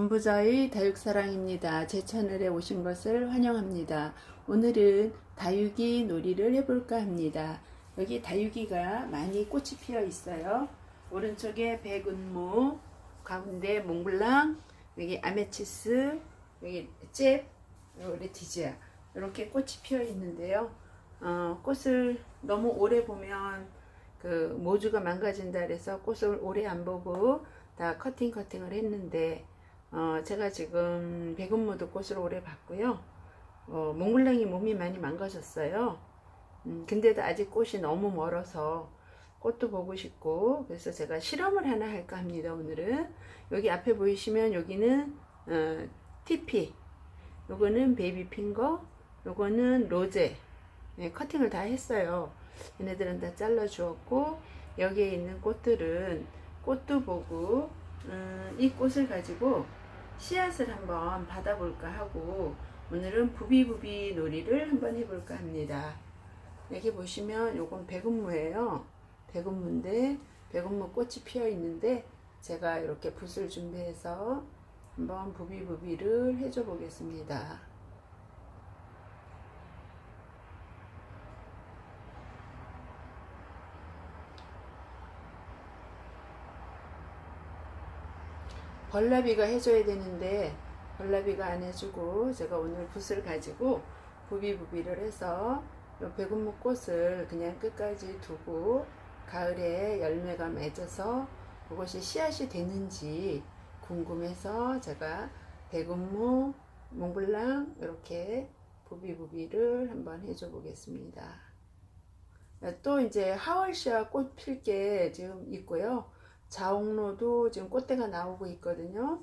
전부자의 다육사랑입니다. 제 채널에 오신 것을 환영합니다. 오늘은 다육이 놀이를 해볼까 합니다. 여기 다육이가 많이 꽃이 피어 있어요. 오른쪽에 백운무, 가운데 몽블랑, 여기 아메치스, 여기 잽, 레티지아 이렇게 꽃이 피어 있는데요. 어, 꽃을 너무 오래 보면 그 모주가 망가진다 그래서 꽃을 오래 안 보고 다 커팅 커팅을 했는데 어, 제가 지금 백운무도 꽃을 오래 봤고요. 어, 몽블랑이 몸이 많이 망가졌어요. 음, 근데도 아직 꽃이 너무 멀어서 꽃도 보고 싶고 그래서 제가 실험을 하나 할까 합니다. 오늘은 여기 앞에 보이시면 여기는 어, TP, 요거는 베이비 핑거, 요거는 로제 네, 커팅을 다 했어요. 얘네들은 다 잘라 주었고 여기에 있는 꽃들은 꽃도 보고 음, 이 꽃을 가지고 씨앗을 한번 받아볼까 하고 오늘은 부비부비 놀이를 한번 해볼까 합니다. 여기 보시면 요건 백운무예요. 백운무인데 백운무 꽃이 피어 있는데 제가 이렇게 붓을 준비해서 한번 부비부비를 해줘 보겠습니다. 벌나비가 해줘야 되는데 벌나비가 안 해주고 제가 오늘 붓을 가지고 부비부비를 해서 요 백운무 꽃을 그냥 끝까지 두고 가을에 열매가 맺어서 그것이 씨앗이 되는지 궁금해서 제가 백운무, 몽블랑 이렇게 부비부비를 한번 해줘 보겠습니다. 또 이제 하월시아 꽃필 게 지금 있고요. 자옥로도 지금 꽃대가 나오고 있거든요.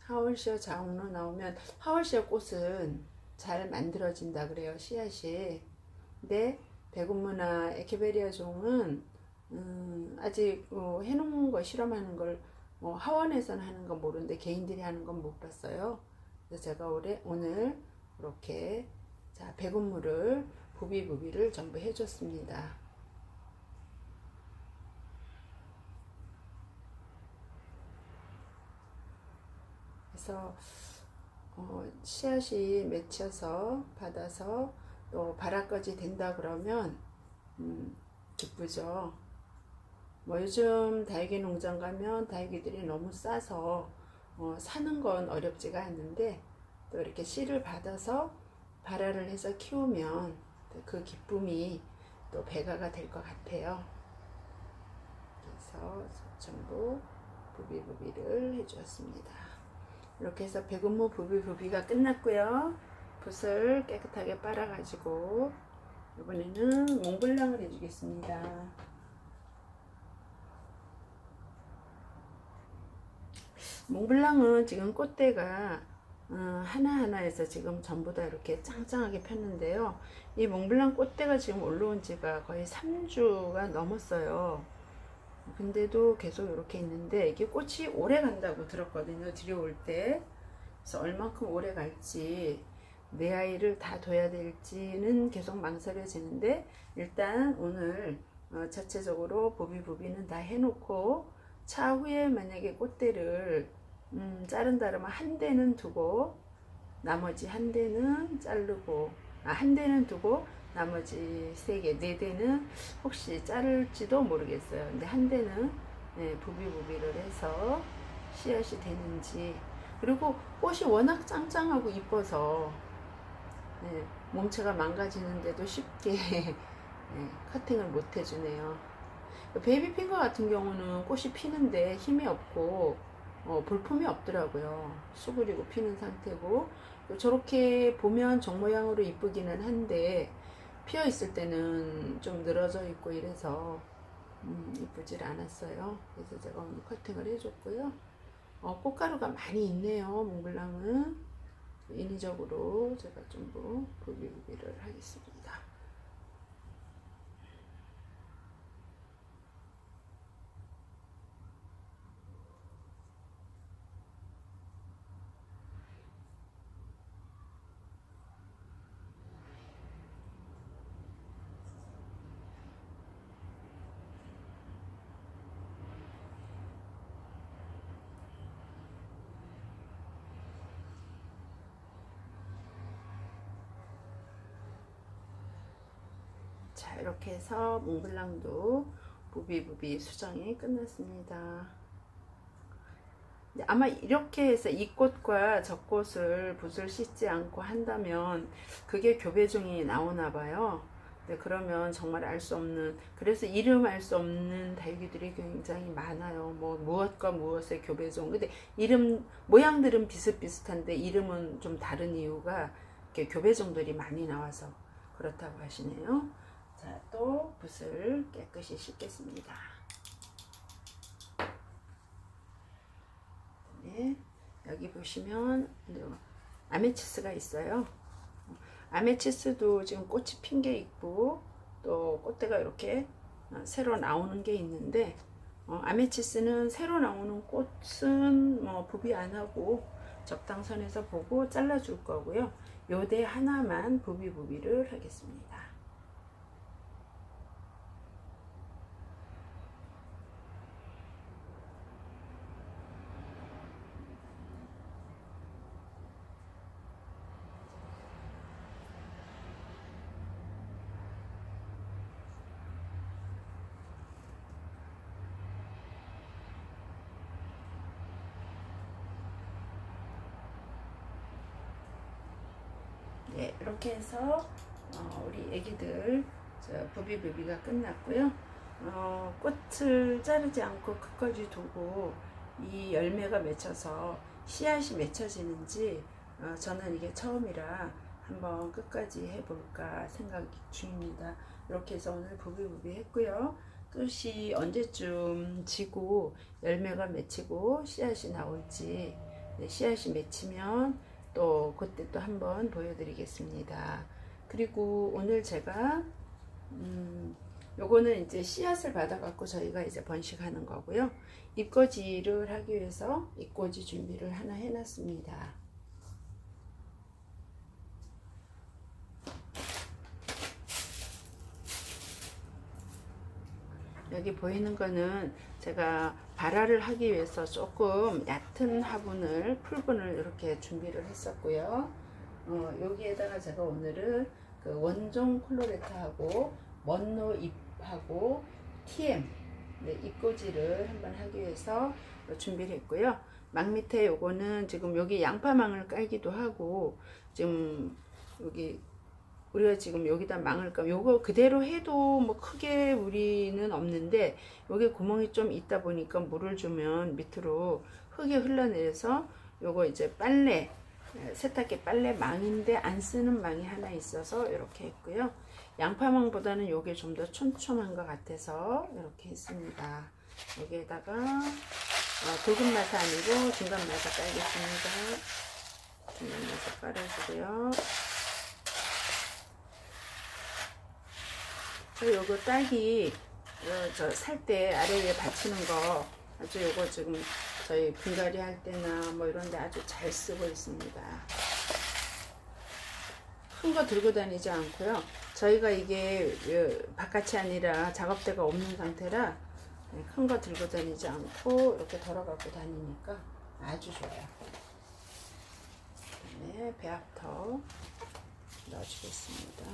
하월시아 자옥로 나오면 하월시아 꽃은 잘 만들어진다 그래요 씨앗이. 근데 백운무나 에케베리아 종은 음, 아직 어, 해놓은 거 실험하는 걸 뭐 하원에서는 하는 건 모르는데 개인들이 하는 건 못 봤어요. 그래서 제가 올해 오늘 이렇게 자 백운무를 부비부비를 전부 해줬습니다. 그래서 어, 씨앗이 맺혀서 받아서 또 발화까지 된다 그러면 음, 기쁘죠. 뭐 요즘 다육이 농장 가면 다육이들이 너무 싸서 어, 사는 건 어렵지가 않는데 또 이렇게 씨를 받아서 발화를 해서 키우면 그 기쁨이 또 배가가 될 것 같아요. 그래서 전부 부비부비를 해주었습니다. 이렇게 해서 백운무 부비부비가 끝났고요. 붓을 깨끗하게 빨아가지고 이번에는 몽블랑을 해주겠습니다. 몽블랑은 지금 꽃대가 어, 하나하나에서 지금 전부 다 이렇게 짱짱하게 폈는데요. 이 몽블랑 꽃대가 지금 올라온 지가 거의 3주가 넘었어요. 근데도 계속 이렇게 있는데 이게 꽃이 오래 간다고 들었거든요. 들여올 때. 그래서 얼만큼 오래 갈지 내 아이를 다 둬야 될지는 계속 망설여지는데 일단 오늘 어, 자체적으로 보비보비는 다 해놓고 차후에 만약에 꽃대를 음, 자른다 그러면 한 대는 두고 나머지 한 대는 자르고 아, 한 대는 두고 나머지 세 개, 네 대는 혹시 자를지도 모르겠어요. 근데 한 대는 네, 부비부비를 해서 씨앗이 되는지 그리고 꽃이 워낙 짱짱하고 이뻐서 네, 몸체가 망가지는데도 쉽게 네, 커팅을 못 해주네요. 베이비 핑거 같은 경우는 꽃이 피는데 힘이 없고 어, 볼품이 없더라고요. 수그리고 피는 상태고 저렇게 보면 정 모양으로 이쁘기는 한데 피어 있을 때는 좀 늘어져 있고 이래서 음, 이쁘질 않았어요. 그래서 제가 오늘 커팅을 해줬고요. 어, 꽃가루가 많이 있네요. 몽블랑은 인위적으로 제가 전부 부비부비를 하겠습니다. 이렇게 해서 몽블랑도 부비부비 수정이 끝났습니다. 네, 아마 이렇게 해서 이 꽃과 저 꽃을 붓을 씻지 않고 한다면 그게 교배종이 나오나 봐요. 네, 그러면 정말 알 수 없는 그래서 이름 알 수 없는 다육이들이 굉장히 많아요. 뭐 무엇과 무엇의 교배종. 근데 이름 모양들은 비슷비슷한데 이름은 좀 다른 이유가 이렇게 교배종들이 많이 나와서 그렇다고 하시네요. 자, 또 붓을 깨끗이 씻겠습니다. 네, 여기 보시면 아메치스가 있어요. 아메치스도 지금 꽃이 핀 게 있고 또 꽃대가 이렇게 어, 새로 나오는 게 있는데 어, 아메치스는 새로 나오는 꽃은 뭐 부비 안 하고 적당선에서 보고 잘라줄 거고요. 요대 하나만 부비 부비를 하겠습니다. 네, 이렇게 해서 어, 우리 애기들 저 부비부비가 끝났고요. 어, 꽃을 자르지 않고 끝까지 두고 이 열매가 맺혀서 씨앗이 맺혀지는지 어, 저는 이게 처음이라 한번 끝까지 해볼까 생각 중입니다. 이렇게 해서 오늘 부비부비 했고요. 끝이 언제쯤 지고 열매가 맺히고 씨앗이 나올지 네, 씨앗이 맺히면 또 그때 또 한번 보여드리겠습니다. 그리고 오늘 제가 음, 요거는 이제 씨앗을 받아갖고 저희가 이제 번식하는 거고요. 잎꽂이를 하기 위해서 잎꽂이 준비를 하나 해놨습니다. 여기 보이는 거는 제가 발화를 하기 위해서 조금 얕은 화분을 풀분을 이렇게 준비를 했었고요. 어, 여기에다가 제가 오늘은 그 원종 콜로레타하고 먼노 잎하고 TM 네, 잎꽂이를 한번 하기 위해서 준비를 했고요. 망 밑에 요거는 지금 여기 양파망을 깔기도 하고 지금 여기 우리가 지금 여기다 망을 까 요거 그대로 해도 뭐 크게 무리는 없는데 여기 구멍이 좀 있다 보니까 물을 주면 밑으로 흙이 흘러내려서 요거 이제 빨래 세탁기 빨래 망인데 안 쓰는 망이 하나 있어서 이렇게 했고요. 양파망보다는 요게 좀 더 촘촘한 것 같아서 이렇게 했습니다. 여기에다가 어, 맛이 아니고 중간 맛을 깔겠습니다. 중간 맛을 깔아주고요 저 요거 딸기 어, 저살 때 아래 위에 받치는 거 아주 요거 지금 저희 분갈이 할 때나 뭐 이런데 아주 잘 쓰고 있습니다. 큰 거 들고 다니지 않고요. 저희가 이게 어, 바깥이 아니라 작업대가 없는 상태라 네, 큰거 들고 다니지 않고 이렇게 덜어 갖고 다니니까 아주 좋아요. 네, 배합터 넣어주겠습니다.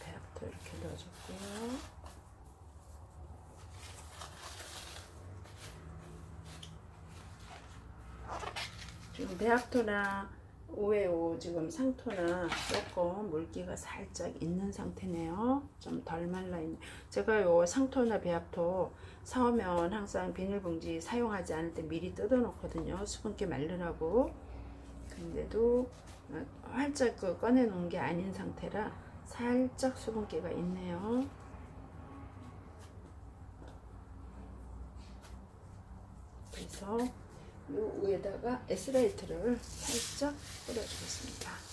배합도 이렇게 넣어줬고요. 지금 배합토나 오에오 지금 상토나 조금 물기가 살짝 있는 상태네요. 좀 덜 말라 있네. 제가 요 상토나 배합토 사오면 항상 비닐봉지 사용하지 않을 때 미리 뜯어 놓거든요. 수분기 말르라고. 근데도 어, 활짝 그 꺼내 놓은 게 아닌 상태라 살짝 수분기가 있네요. 그래서 요 위에다가 에스라이트를 살짝 뿌려주겠습니다.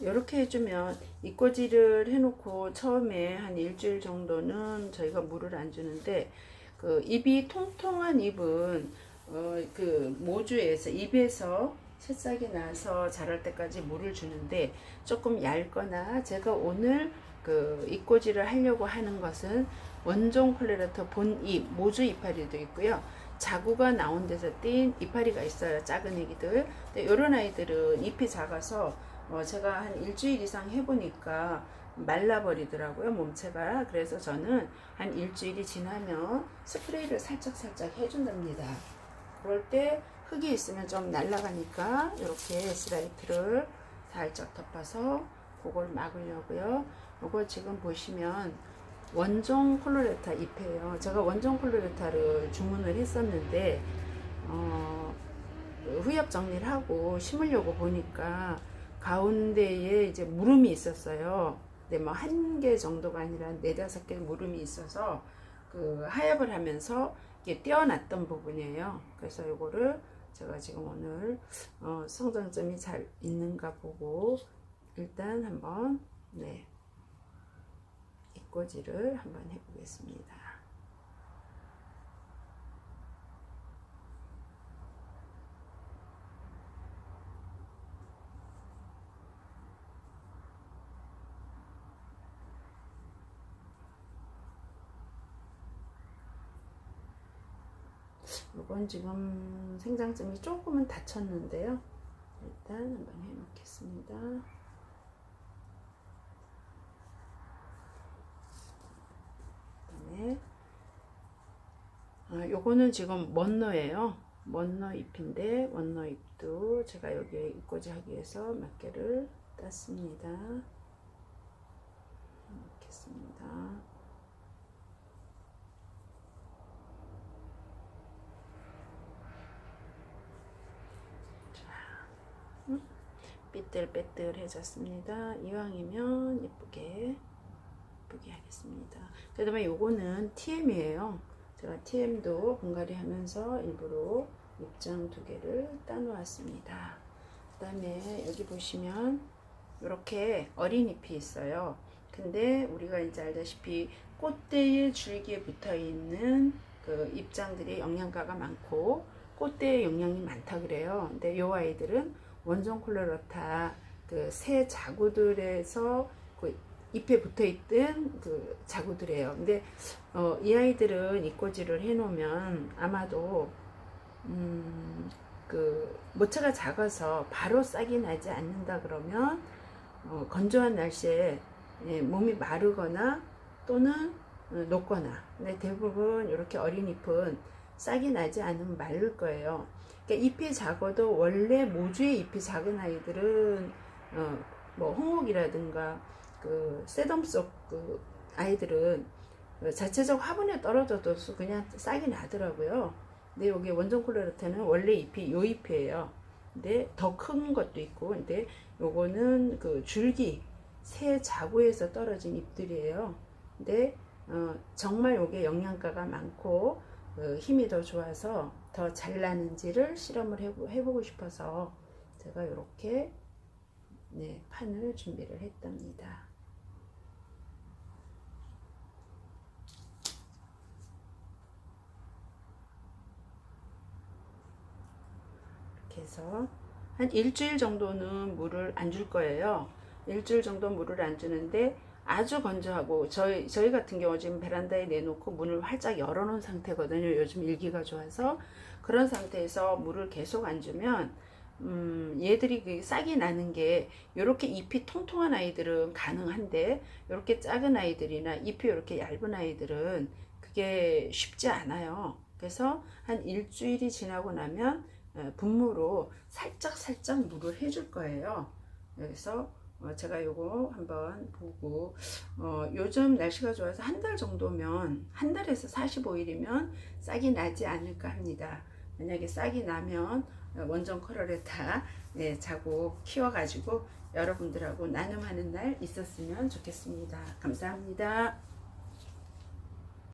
이렇게 해주면 입꼬지를 해놓고 처음에 한 일주일 정도는 저희가 물을 안 주는데 그 입이 통통한 입은 어 그 모주에서 입에서 새싹이 나서 자랄 때까지 물을 주는데 조금 얇거나 제가 오늘 그 입꼬지를 하려고 하는 것은 원종 콜레라터 본잎 모주 이파리도 있고요. 자구가 나온 데서 띈 이파리가 있어요. 작은 애기들. 근데 이런 아이들은 잎이 작아서 어, 제가 한 일주일 이상 해보니까 말라버리더라고요 몸체가. 그래서 저는 한 일주일이 지나면 스프레이를 살짝살짝 해준답니다. 그럴 때 흙이 있으면 좀 날아가니까 이렇게 슬라이트를 살짝 덮어서 그걸 막으려고요. 이거 지금 보시면 원종 콜로레타 잎이에요. 제가 원종 콜로레타를 주문을 했었는데 어, 후엽 정리를 하고 심으려고 보니까 가운데에 이제 물음이 있었어요. 근데 뭐 한 개 정도가 아니라 네다섯 개 물음이 있어서 그 하엽을 하면서 이게 떼어놨던 부분이에요. 그래서 이거를 제가 지금 오늘 어 성장점이 잘 있는가 보고 일단 한번 네 입꼬지를 한번 해보겠습니다. 이건 지금 생장점이 조금은 다쳤는데요. 일단 한번 해놓겠습니다. 그다음에 아, 요거는 지금 먼너예요. 먼너 잎인데 먼너 잎도 제가 여기에 입꼬지 하기 위해서 몇 개를 땄습니다. 놓겠습니다. 삐뚤빼뚤해졌습니다. 이왕이면 예쁘게 예쁘게 하겠습니다. 그 다음에 요거는 TM이에요. 제가 TM도 분갈이 하면서 일부러 입장 두 개를 따놓았습니다. 그 다음에 여기 보시면 이렇게 어린 잎이 있어요. 근데 우리가 이제 알다시피 꽃대의 줄기에 붙어 있는 그 입장들이 영양가가 많고 꽃대에 영양이 많다 그래요. 근데 요 아이들은 원종 콜레로타 그 새 자구들에서 그 잎에 붙어 있던 그 자구들이에요. 근데 어, 이 아이들은 입꼬지를 해놓으면 아마도 음, 그 모체가 작아서 바로 싹이 나지 않는다 그러면 어, 건조한 날씨에 예, 몸이 마르거나 또는 어, 녹거나 근데 대부분 이렇게 어린 잎은 싹이 나지 않으면 마를 거예요. 그러니까 잎이 작아도 원래 모주의 잎이 작은 아이들은 어, 뭐 홍옥이라든가 그 쇠덤 속 그 아이들은 그 자체적 화분에 떨어져도 그냥 싹이 나더라고요. 근데 여기 원종 콜레라테는 원래 잎이 요 잎이에요. 근데 더 큰 것도 있고, 근데 요거는 그 줄기 새 자구에서 떨어진 잎들이에요. 근데 어, 정말 요게 영양가가 많고 그 힘이 더 좋아서 더 잘 나는지를 실험을 해보, 해보고 싶어서 제가 이렇게 네, 판을 준비를 했답니다. 이렇게 해서 한 일주일 정도는 물을 안 줄 거예요. 일주일 정도 물을 안 주는데 아주 건조하고 저희 저희 같은 경우 지금 베란다에 내놓고 문을 활짝 열어놓은 상태거든요. 요즘 일기가 좋아서 그런 상태에서 물을 계속 안 주면 음, 얘들이 그 싹이 나는 게 이렇게 잎이 통통한 아이들은 가능한데 이렇게 작은 아이들이나 잎이 이렇게 얇은 아이들은 그게 쉽지 않아요. 그래서 한 일주일이 지나고 나면 어, 분무로 살짝 살짝 물을 해줄 거예요. 그래서 어, 제가 요거 한번 보고 어, 요즘 날씨가 좋아서 한 달 정도면 한 달에서 45일이면 싹이 나지 않을까 합니다. 만약에 싹이 나면 어, 원전 컬러레타 네, 자고 키워가지고 여러분들하고 나눔하는 날 있었으면 좋겠습니다. 감사합니다.